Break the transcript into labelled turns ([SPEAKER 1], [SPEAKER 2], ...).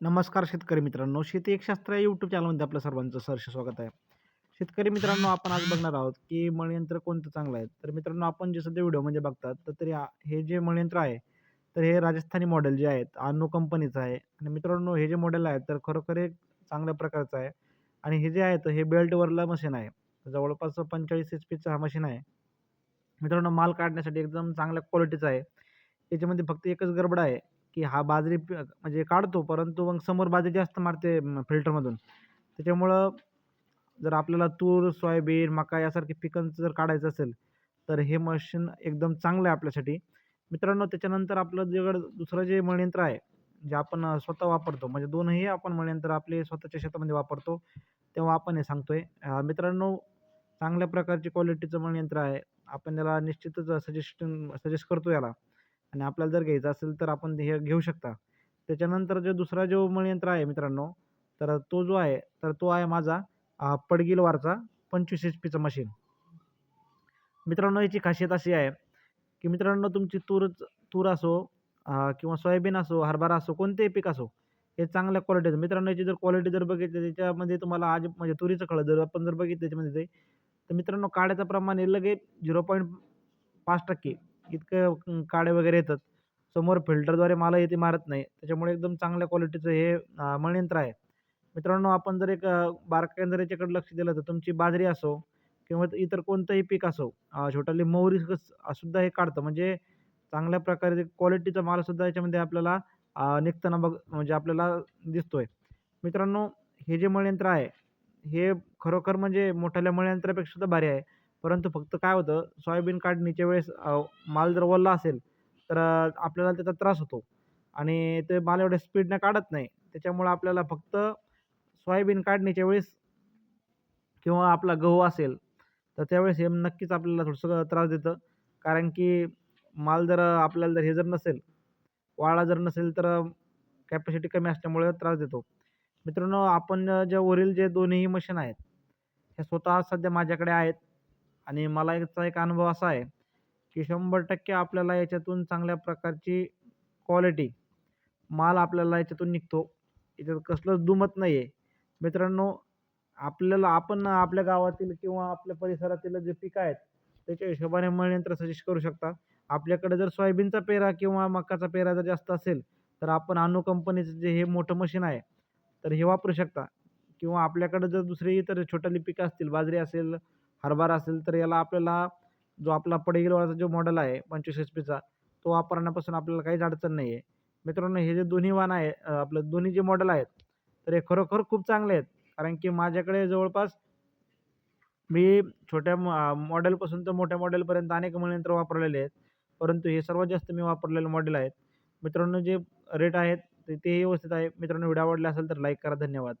[SPEAKER 1] नमस्कार शेतकरी मित्रांनो. शेती एक शास्त्र या यूट्यूब चॅनलमध्ये आपलं सर्वांचं सहर्ष स्वागत आहे. शेतकरी मित्रांनो आपण आज बघणार आहोत की मळयंत्र कोणतं चांगलं आहे? तर मित्रांनो आपण जे सध्या व्हिडिओमध्ये बघतात तर तरी हे जे मळयंत्र आहे तर हे राजस्थानी मॉडेल जे आहेत आनो कंपनीचं आहे. आणि मित्रांनो हे जे मॉडेल आहे तर खरोखर एक चांगल्या प्रकारचं आहे. आणि हे जे आहे तर हे बेल्टवरला मशीन आहे. जवळपास पंचेचाळीस एच पीचं हा मशीन आहे. मित्रांनो माल काढण्यासाठी एकदम चांगल्या क्वालिटीचा आहे. याच्यामध्ये फक्त एकच गडबड आहे. की हा बाजरी प म्हणजे काढतो परंतु मग समोर बाजरी जास्त मारते फिल्टरमधून. त्याच्यामुळं जर आपल्याला तूर सोयाबीन मका यासारखे पिकांचं जर काढायचं असेल तर हे मशीन एकदम चांगलं आहे आपल्यासाठी. मित्रांनो त्याच्यानंतर आपलं जे दुसरं जे मळयंत्र आहे जे आपण स्वतः वापरतो म्हणजे दोनही आपण मळयंत्र आपले स्वतःच्या शेतामध्ये वापरतो तेव्हा आपण हे सांगतोय. आहे मित्रांनो चांगल्या प्रकारची क्वालिटीचं मळयंत्र आहे. आपण त्याला निश्चितच सजेशन सजेस्ट करतो याला. आणि आपल्याला जर घ्यायचं असेल तर आपण हे घेऊ शकता. त्याच्यानंतर जो दुसरा जो मळयंत्र आहे मित्रांनो तर तो जो आहे तर तो आहे माझा पडगिलवारचा पंचवीस एच पीचं मशीन मित्रांनो याची खासियत अशी आहे की मित्रांनो तुमची तूर तूर असो किंवा सोयाबीन असो हरभरा असो कोणतेही पीक असो हे चांगल्या क्वालिटीचं मित्रांनो याची जर क्वालिटी जर बघितली त्याच्यामध्ये तुम्हाला आज म्हणजे तुरीचं खळं जर आपण जर बघितलं त्याच्यामध्ये ते तर मित्रांनो काड्याचं प्रमाण हे लगेच झिरो पॉईंट पाच टक्के. इतकं काड्या वगैरे येतात. समोर फिल्टरद्वारे माल येते मारत नाही. त्याच्यामुळे एकदम चांगल्या क्वालिटीचं हे मणयंत्र मळयंत्र आहे. मित्रांनो आपण जर एक अं, जर याच्याकडे लक्ष दिलं तर तुमची बाजरी असो किंवा इतर कोणतंही पीक असो छोटाली मोहरी कस- सुद्धा हे काढतं. म्हणजे चांगल्या प्रकारे क्वालिटीचा मालसुद्धा याच्यामध्ये आपल्याला निघताना बघ म्हणजे आपल्याला दिसतोय. मित्रांनो हे जे मळयंत्र आहे हे खरोखर म्हणजे मोठ्याल्या मळयंत्रापेक्षा सुद्धा भारी आहे. परंतु फक्त काय होतं सोयाबीन काढणीच्या वेळेस माल जर ओला असेल तर आपल्याला त्याचा त्रास होतो. आणि ते माल एवढ्या स्पीडनं काढत नाही. त्याच्यामुळं आपल्याला फक्त सोयाबीन काढणीच्या वेळेस किंवा आपला गहू असेल तर त्यावेळेस हे नक्कीच आपल्याला थोडंसं त्रास देतं. कारण की माल जर आपल्याला जर हे जर नसेल वाळा जर नसेल तर कॅपॅसिटी कमी असल्यामुळे त्रास देतो. मित्रांनो आपण जे वरील जे दोन्ही मशीन आहेत हे स्वतः सध्या माझ्याकडे आहेत. आणि मला याचा एक अनुभव असा आहे की शंभर टक्के आपल्याला याच्यातून चांगल्या प्रकारची क्वालिटी माल आपल्याला याच्यातून निघतो. याच्यात कसलंच दुमत नाही आहे मित्रांनो आपल्याला आपण आपल्या गावातील किंवा आपल्या परिसरातील जे पिकं आहेत त्याच्या हिशोबाने मळयंत्र सजेस्ट करू शकता. आपल्याकडे जर सोयाबीनचा पेरा किंवा मकाचा पेरा जर जास्त असेल तर आपण अनु कंपनीचं जे हे मोठं मशीन आहे तर हे वापरू शकता. किंवा आपल्याकडे जर दुसरी इतर छोटाली पिकं असतील बाजरी असेल हरभरा असेल तर याला आपल्याला जो आपला पडगिलवाचा जो मॉडेल आहे पंचवीस एच पीचा तो वापरण्यापासून आपल्याला काहीच अडचण नाही आहे मित्रांनो हे जे दोन्ही वाहन आहे आपलं दोन्ही जे मॉडेल आहेत तर हे खरोखर खूप चांगले आहेत. कारण की माझ्याकडे जवळपास मी छोट्या मॉडेलपासून तर मोठ्या मॉडेलपर्यंत अनेक मळयंत्र वापरलेले आहेत. परंतु हे सर्वात जास्त मी वापरलेले मॉडेल आहेत. मित्रांनो जे रेट आहेत ते तेही व्यवस्थित आहे. मित्रांनो व्हिडिओ आवडला असेल तर लाईक करा. धन्यवाद.